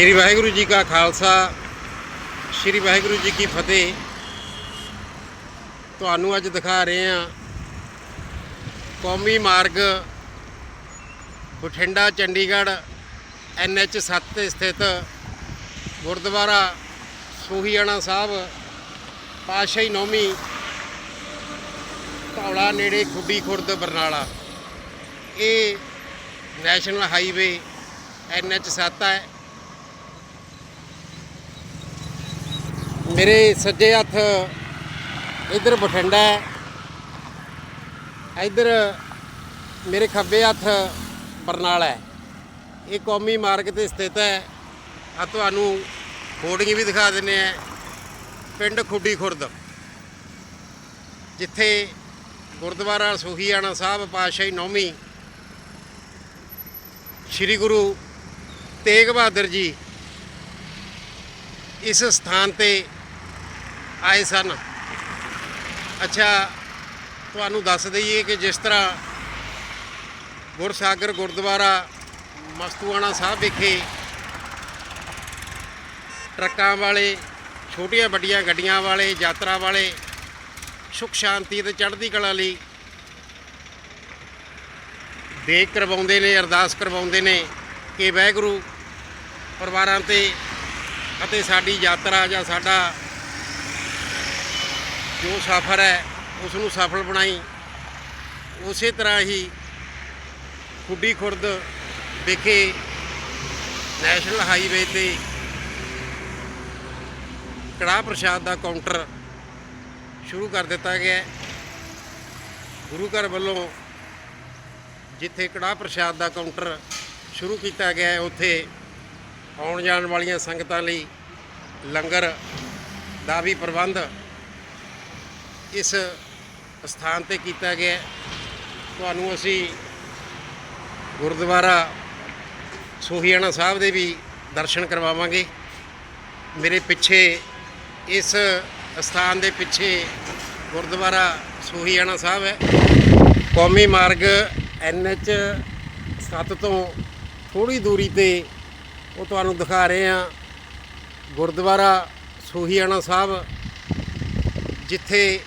ਸ਼੍ਰੀ ਵਾਹਿਗੁਰੂ ਜੀ ਕਾ ਖਾਲਸਾ, ਸ਼੍ਰੀ ਵਾਹਿਗੁਰੂ ਜੀ ਕੀ ਫਤਿਹ। ਤੁਹਾਨੂੰ ਅੱਜ ਦਿਖਾ ਰਹੇ ਹਾਂ ਕੌਮੀ ਮਾਰਗ, ਬਠਿੰਡਾ, ਚੰਡੀਗੜ੍ਹ ਐਨਐਚ 7 ਤੇ ਸਥਿਤ ਗੁਰਦੁਆਰਾ ਸੋਹੀਆਣਾ ਸਾਹਿਬ, ਪਾਤਸ਼ਾਹੀ ਨੌਮੀ ਧੌਲਾ ਨੇੜੇ ਖੁੱਬੀ ਖੁਰਦ, ਬਰਨਾਲਾ। ਇਹ ਨੈਸ਼ਨਲ ਹਾਈਵੇ ਐਨਐਚ 7 ਹੈ। ਮੇਰੇ ਸੱਜੇ ਹੱਥ ਇਧਰ ਬਠਿੰਡਾ ਹੈ। ਇਧਰ ਮੇਰੇ ਖੱਬੇ ਹੱਥ ਬਰਨਾਲਾ ਹੈ। ਇਹ ਕੌਮੀ ਮਾਰਗ ਤੇ ਸਥਿਤ ਹੈ। ਆ ਤੁਹਾਨੂੰ ਹੋਰਡਿੰਗ ਵੀ ਦਿਖਾ ਦਿੰਨੇ ਆ ਪਿੰਡ ਖੁੱਡੀ ਖੁਰਦ, ਜਿੱਥੇ ਗੁਰਦੁਆਰਾ ਸੋਹੀਆਣਾ ਸਾਹਿਬ ਪਾਤਸ਼ਾਹੀ ਨੌਵੀਂ ਸ੍ਰੀ ਗੁਰੂ ਤੇਗ ਬਹਾਦਰ ਜੀ ਇਸ ਸਥਾਨ ਤੇ ਆਏ ਸਨ। ਅੱਛਾ, ਤੁਹਾਨੂੰ ਦੱਸ ਦਈਏ ਕਿ ਜਿਸ ਤਰ੍ਹਾਂ ਗੁਰਸਾਗਰ ਗੁਰਦੁਆਰਾ ਮਸਤੂਆਣਾ ਸਾਹਿਬ ਵਿਖੇ ਟਰੱਕਾਂ ਵਾਲੇ, ਛੋਟੀਆਂ ਵੱਡੀਆਂ ਗੱਡੀਆਂ ਵਾਲੇ, ਯਾਤਰਾ ਵਾਲੇ ਸੁਖ ਸ਼ਾਂਤੀ ਤੇ ਚੜ੍ਹਦੀ ਕਲਾ ਲਈ ਦੇਖ ਕਰਵਾਉਂਦੇ ਨੇ, ਅਰਦਾਸ ਕਰਵਾਉਂਦੇ ਨੇ ਕਿ ਵਾਹਿਗੁਰੂ ਪਰਿਵਾਰਾਂ ਤੇ ਅਤੇ ਸਾਡੀ ਯਾਤਰਾ ਜਾਂ ਸਾਡਾ ਜੋ ਸਫ਼ਰ ਹੈ ਉਸ ਨੂੰ ਸਫਲ ਬਣਾਈ। ਉਸੇ ਤਰ੍ਹਾਂ ਹੀ ਖੁੱਡੀ ਖੁਰਦ ਵਿਖੇ ਨੈਸ਼ਨਲ ਹਾਈਵੇ ਤੇ ਕੜਾਹ ਪ੍ਰਸ਼ਾਦ ਦਾ ਕਾਊਂਟਰ ਸ਼ੁਰੂ ਕਰ ਦਿੱਤਾ ਗਿਆ ਹੈ। ਗੁਰੂ ਘਰ ਵੱਲੋਂ ਜਿੱਥੇ ਕੜਾਹ ਪ੍ਰਸ਼ਾਦ ਦਾ ਕਾਊਂਟਰ ਸ਼ੁਰੂ ਕੀਤਾ ਗਿਆ ਹੈ, ਉੱਥੇ ਆਉਣ ਜਾਣ ਵਾਲੀਆਂ ਸੰਗਤਾਂ ਲਈ ਲੰਗਰ ਦਾ ਵੀ ਪ੍ਰਬੰਧ ਇਸ ਸਥਾਨ ਤੇ ਕੀਤਾ ਗਿਆ। ਤੁਹਾਨੂੰ ਅਸੀਂ ਗੁਰਦੁਆਰਾ ਸੋਹੀਆਣਾ ਸਾਹਿਬ ਦੇ ਵੀ ਦਰਸ਼ਨ ਕਰਵਾਵਾਂਗੇ। ਮੇਰੇ ਪਿੱਛੇ, ਇਸ ਸਥਾਨ ਦੇ ਪਿੱਛੇ ਗੁਰਦੁਆਰਾ ਸੋਹੀਆਣਾ ਸਾਹਿਬ ਹੈ। ਕੌਮੀ ਮਾਰਗ ਐਨਐਚ 7 ਤੋਂ ਥੋੜੀ ਦੂਰੀ ਤੇ ਉਹ ਤੁਹਾਨੂੰ ਦਿਖਾ ਰਹੇ ਹਾਂ। ਗੁਰਦੁਆਰਾ ਸੋਹੀਆਣਾ ਸਾਹਿਬ, ਜਿੱਥੇ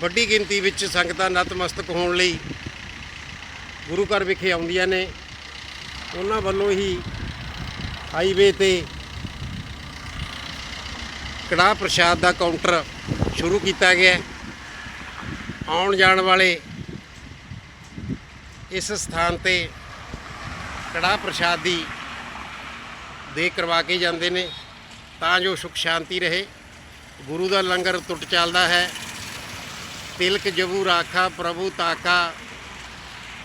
ਵੱਡੀ ਗਿਣਤੀ ਵਿੱਚ ਸੰਗਤਾਂ ਨਤਮਸਤਕ ਹੋਣ ਲਈ ਗੁਰੂ ਘਰ ਵਿਖੇ ਆਉਂਦੀਆਂ ਨੇ। ਉਹਨਾਂ ਵੱਲੋਂ ਹੀ ਹਾਈਵੇ ਤੇ ਕੜਾਹ ਪ੍ਰਸ਼ਾਦ ਦਾ ਕਾਊਂਟਰ ਸ਼ੁਰੂ ਕੀਤਾ ਗਿਆ ਆਉਣ ਜਾਣ ਵਾਲੇ ਇਸ ਸਥਾਨ ਤੇ ਕੜਾਹ ਪ੍ਰਸ਼ਾਦ ਦੀ ਦੇ ਕਰਵਾ ਕੇ ਜਾਂਦੇ ਨੇ। ਤਾਂ ਜੋ ਸੁਖ ਸ਼ਾਂਤੀ ਰਹੇ। ਗੁਰੂ ਦਾ ਲੰਗਰ ਟੁੱਟ ਚੱਲਦਾ ਹੈ। ਤਿਲਕ ਜਬੂ ਰਾਖਾ, ਪ੍ਰਭੂ ਤਾਕਾ,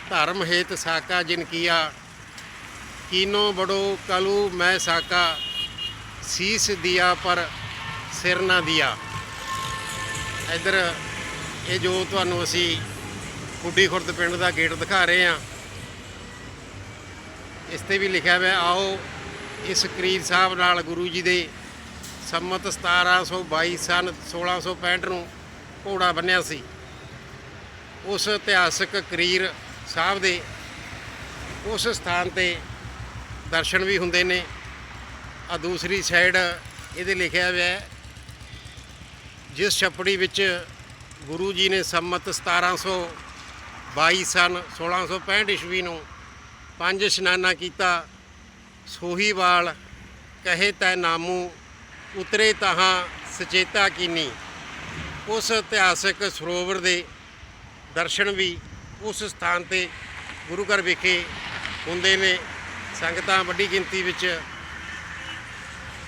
ਧਰਮ ਹੇਤ ਸਾਕਾ ਜਿਨ ਕੀਆ, ਕੀਨੋ ਬੜੋ ਕਲੂ ਮੈਂ ਸਾਕਾ, ਸੀਸ ਦਿਆ ਪਰ ਸਿਰ ਨਾ ਦਿਆ। ਇੱਧਰ ਇਹ ਜੋ ਤੁਹਾਨੂੰ ਅਸੀਂ ਕੁੱਡੀ ਖੁਰਦ ਪਿੰਡ ਦਾ ਗੇਟ ਦਿਖਾ ਰਹੇ ਹਾਂ, ਇਸ ਤੇ ਵੀ ਲਿਖਿਆ ਹੋਇਆ, ਆਓ ਇਸ ਕਰੀਰ ਸਾਹਿਬ ਨਾਲ ਗੁਰੂ ਜੀ ਦੇ ਸੰਮਤ 1722 ਸਨ 1665 ਨੂੰ ਘੋੜਾ ਬੰਨਿਆ ਸੀ। ਉਸ ਇਤਿਹਾਸਕ ਕਰੀਰ ਸਾਹਿਬ ਦੇ ਉਸ ਸਥਾਨ ਤੇ ਦਰਸ਼ਨ ਵੀ ਹੁੰਦੇ ਨੇ। ਆ ਦੂਸਰੀ ਸਾਈਡ ਇਹਦੇ ਲਿਖਿਆ ਹੋਇਆ ਹੈ, ਜਿਸ ਛਪੜੀ ਵਿੱਚ ਗੁਰੂ ਜੀ ਨੇ ਸੰਮਤ 1722 ਸਨ 1665 ਈਸਵੀ ਨੂੰ ਪੰਜ ਇਸ਼ਨਾਨਾ ਕੀਤਾ ਸੋਹੀਵਾਲ ਕਹੇ ਤੈ ਨਾਮੂ, ਉਤਰੇ ਤਹਾਂ ਸਚੇਤਾ ਕੀਨੀ। ਉਸ ਇਤਿਹਾਸਕ ਸਰੋਵਰ ਦੇ ਦਰਸ਼ਨ ਵੀ ਉਸ ਸਥਾਨ ਤੇ ਗੁਰੂ ਘਰ ਵਿਖੇ ਹੁੰਦੇ ਨੇ। ਸੰਗਤਾਂ ਵੱਡੀ ਗਿਣਤੀ ਵਿੱਚ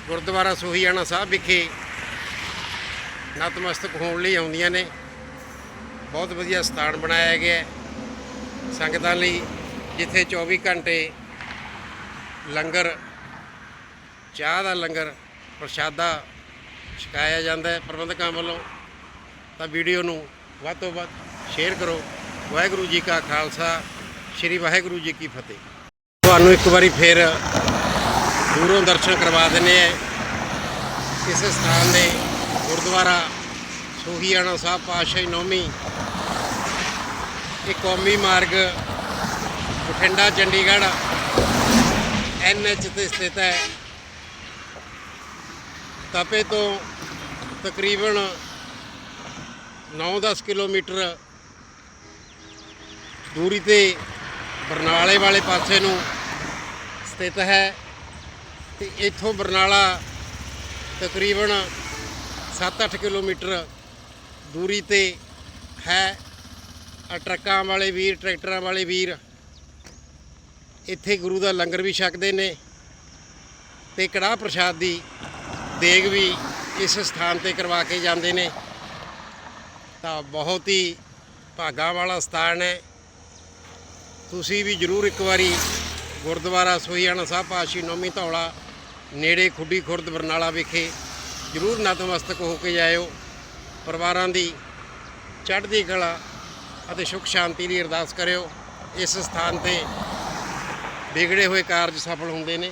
ਗੁਰਦੁਆਰਾ ਸੋਹੀਆਣਾ ਸਾਹਿਬ ਵਿਖੇ ਨਤਮਸਤਕ ਹੋਣ ਲਈ ਆਉਂਦੀਆਂ ਨੇ। ਬਹੁਤ ਵਧੀਆ ਸਥਾਨ ਬਣਾਇਆ ਗਿਆ ਹੈ। ਸੰਗਤਾਂ ਲਈ ਜਿੱਥੇ 24 ਘੰਟੇ ਲੰਗਰ, ਚਾਹ ਦਾ ਲੰਗਰ, ਪ੍ਰਸ਼ਾਦਾ ਛਕਾਇਆ ਜਾਂਦਾ ਹੈ। ਪ੍ਰਬੰਧਕਾਂ ਵੱਲੋਂ ਤਾਂ ਵੀਡੀਓ ਨੂੰ ਵੱਧ ਤੋਂ ਵੱਧ ਸ਼ੇਅਰ ਕਰੋ। ਵਾਹਿਗੁਰੂ ਜੀ ਕਾ ਖਾਲਸਾ, ਸ੍ਰੀ ਵਾਹਿਗੁਰੂ ਜੀ ਕੀ ਫਤਿਹ। ਤੁਹਾਨੂੰ ਇੱਕ ਵਾਰੀ ਫੇਰ ਦੂਰੋਂ ਦਰਸ਼ਨ ਕਰਵਾ ਦਿੰਦੇ ਆ ਇਸ ਸਥਾਨ ਦੇ ਗੁਰਦੁਆਰਾ ਸੋਹੀਆਣਾ ਸਾਹਿਬ ਪਾਤਸ਼ਾਹੀ ਨੌਮੀ ਇਹ ਕੌਮੀ ਮਾਰਗ ਬਠਿੰਡਾ, ਚੰਡੀਗੜ੍ਹ ਐਨਐਚ ਤੇ ਸਥਿਤ ਹੈ। ਤਪੇ ਤੋਂ ਤਕਰੀਬਨ 9-10 ਕਿਲੋਮੀਟਰ ਦੂਰੀ ਤੇ ਬਰਨਾਲੇ ਵਾਲੇ ਪਾਸੇ ਨੂੰ ਸਥਿਤ ਹੈ ਤੇ ਇੱਥੋਂ ਬਰਨਾਲਾ ਤਕਰੀਬਨ 7-8 ਕਿਲੋਮੀਟਰ ਦੂਰੀ ਤੇ ਹੈ। ਟਰੱਕਾਂ ਵਾਲੇ ਵੀਰ, ਟਰੈਕਟਰਾਂ ਵਾਲੇ ਵੀਰ ਇੱਥੇ ਗੁਰੂ ਦਾ ਲੰਗਰ ਵੀ ਛਕਦੇ ਨੇ ਤੇ ਕੜਾਹ ਪ੍ਰਸ਼ਾਦ ਦੀ ਦੇਗ ਵੀ ਇਸ ਸਥਾਨ ਤੇ ਕਰਵਾ ਕੇ ਜਾਂਦੇ ਨੇ। ਤਾਂ ਬਹੁਤ ਹੀ ਭਾਗਾ ਵਾਲਾ ਸਥਾਨ ਹੈ। ਤੁਸੀਂ ਵੀ ਜਰੂਰ ਇੱਕ ਵਾਰੀ ਗੁਰਦੁਆਰਾ ਸੋਹੀਆਣਾ ਸਾਹਿਬ ਪਾਸ਼ੀ ਨੌਮੀ ਧੌਲਾ ਨੇੜੇ ਖੁੱਡੀ ਖੁਰਦ ਬਰਨਾਲਾ ਵਿਖੇ ਜਰੂਰ ਨਤਮਸਤਕ ਹੋ ਕੇ ਜਾਇਓ। ਪਰਿਵਾਰਾਂ ਦੀ ਚੜ੍ਹਦੀ ਕਲਾ ਅਤੇ ਸੁਖ ਸ਼ਾਂਤੀ ਦੀ ਅਰਦਾਸ ਕਰਿਓ। ਇਸ ਸਥਾਨ ਤੇ ਵਿਗੜੇ ਹੋਏ ਕਾਰਜ ਸਫਲ ਹੁੰਦੇ ਨੇ।